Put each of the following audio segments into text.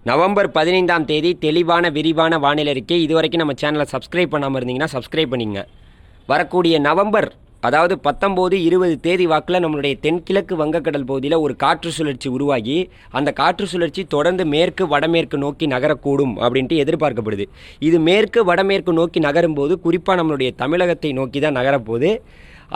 November பதினைந்தாம் தேதி தெளிவான விரிவான வானிலை இது இதுவரைக்கும் நம்ம சேனலை சப்ஸ்கிரைப் பண்ணாமல் இருந்தீங்கன்னா சப்ஸ்கிரைப் பண்ணிங்க வரக்கூடிய நவம்பர் அதாவது பத்தொம்போது இருபது தேதி வாக்கில் நம்மளுடைய தென்கிழக்கு வங்கக்கடல் பகுதியில் ஒரு காற்று சுழற்சி உருவாகி அந்த காற்று சுழற்சி தொடர்ந்து மேற்கு வடமேற்கு நோக்கி நகரக்கூடும் அப்படின்ட்டு எதிர்பார்க்கப்படுது. இது மேற்கு வடமேற்கு நோக்கி நகரும்போது குறிப்பாக நம்மளுடைய தமிழகத்தை நோக்கி தான் நகரப்போகுது.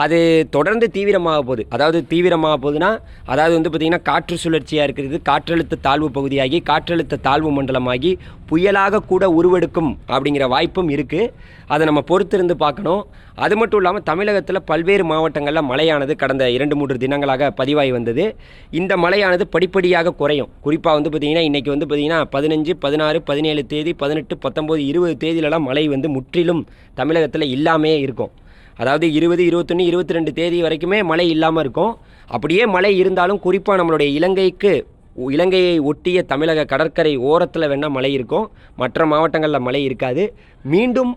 அது தொடர்ந்து தீவிரமாக போகுது. அதாவது தீவிரமாக போகுதுன்னா அதாவது வந்து பார்த்திங்கன்னா காற்று சுழற்சியாக இருக்கிறது காற்றழுத்த தாழ்வு பகுதியாகி காற்றழுத்த தாழ்வு மண்டலமாகி புயலாக கூட உருவெடுக்கும் அப்படிங்கிற வாய்ப்பும் இருக்குது அதை நம்ம பொறுத்திருந்து பார்க்கணும். அது மட்டும் இல்லாமல் தமிழகத்தில் பல்வேறு மாவட்டங்களில் மழையானது கடந்த இரண்டு மூன்று தினங்களாக பதிவாகி வந்தது. இந்த மழையானது படிப்படியாக குறையும். குறிப்பாக வந்து பார்த்திங்கன்னா இன்றைக்கி வந்து பார்த்திங்கன்னா பதினஞ்சு பதினாறு பதினேழு தேதி பதினெட்டு பத்தொம்போது இருபது தேதியிலலாம் மழை வந்து முற்றிலும் தமிழகத்தில் இல்லாமே இருக்கும். அதாவது இருபது இருபத்தொன்று இருபத்தி ரெண்டு தேதி வரைக்குமே மழை இல்லாமல் இருக்கும். அப்படியே மழை இருந்தாலும் குறிப்பாக நம்மளுடைய இலங்கைக்கு இலங்கையை ஒட்டிய தமிழக கடற்கரை ஓரத்தில் வேணால் மழை இருக்கும். மற்ற மாவட்டங்களில் மழை இருக்காது. மீண்டும்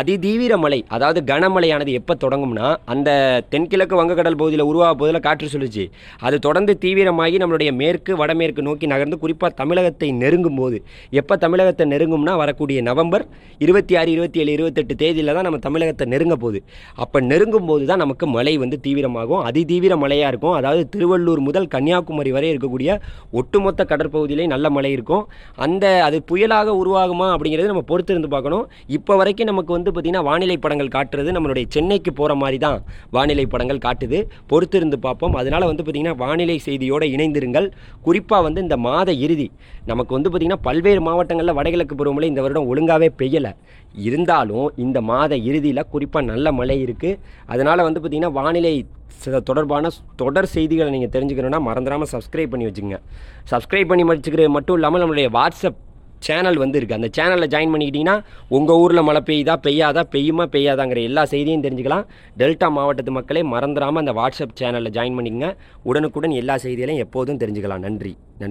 அதிதீவிர மழை அதாவது கனமழையானது எப்போ தொடங்கும்னா அந்த தென்கிழக்கு வங்கக்கடல் பகுதியில் உருவாக போதில் காற்று சுழற்சி அது தொடர்ந்து தீவிரமாகி நம்மளுடைய மேற்கு வடமேற்கு நோக்கி நகர்ந்து குறிப்பாக தமிழகத்தை நெருங்கும் போது எப்போ தமிழகத்தை நெருங்கும்னா வரக்கூடிய நவம்பர் இருபத்தி ஆறு இருபத்தி ஏழு இருபத்தெட்டு தேதியில் தான் நம்ம தமிழகத்தை நெருங்க போகுது. அப்போ நெருங்கும் போது தான் நமக்கு மழை வந்து தீவிரமாகும். அதிதீவிர மழையாக இருக்கும். அதாவது திருவள்ளூர் முதல் கன்னியாகுமரி வரை இருக்கக்கூடிய ஒட்டுமொத்த கடற்பகுதியிலே நல்ல மழை இருக்கும். அந்த அது புயலாக உருவாகுமா அப்படிங்கிறது நம்ம பொறுத்து இருந்து பார்க்கணும். இப்போ வரைக்கும் நமக்கு வந்து பார்த்திங்கன்னா வானிலை படங்கள் காட்டுறது நம்மளுடைய சென்னைக்கு போகிற மாதிரி தான் வானிலை படங்கள் காட்டுது. பொறுத்து இருந்து பார்ப்போம். அதனால் வந்து பார்த்திங்கன்னா வானிலை செய்தியோடு இணைந்திருங்கள். குறிப்பாக வந்து இந்த மாத இறுதி. நமக்கு வந்து பார்த்திங்கன்னா பல்வேறு மாவட்டங்களில் வடகிழக்கு பருவமழை இந்த வருடம் ஒழுங்காகவே பெய்யலை. இருந்தாலும் இந்த மாத இறுதியில் குறிப்பாக நல்ல மழை இருக்குது அதனால் வந்து பார்த்திங்கன்னா வானிலை தொடர்பான தொடர் செய்திகளை நீங்கள் தெரிஞ்சுக்கணுன்னா மறந்துடாமல் சப்ஸ்கிரைப் பண்ணி வச்சுங்க சப்ஸ்கிரைப் பண்ணி வச்சுக்கிறது மட்டும் இல்லாமல் நம்மளுடைய வாட்ஸ்அப் சேனல் வந்து இருக்குது அந்த சேனலில் ஜாயின் பண்ணிக்கிட்டிங்கன்னா உங்கள் ஊரில் மழை பெய்யுதா பெய்யாதா பெய்யுமா பெய்யாதாங்கிற எல்லா செய்தியும் தெரிஞ்சுக்கலாம். டெல்டா மாவட்டத்து மக்களே மறந்துடாமல் அந்த வாட்ஸ்அப் சேனலில் ஜாயின் பண்ணிக்கங்க. உடனுக்குடன் எல்லா செய்திகளையும் எப்போதும் தெரிஞ்சுக்கலாம். நன்றி. நன்றி.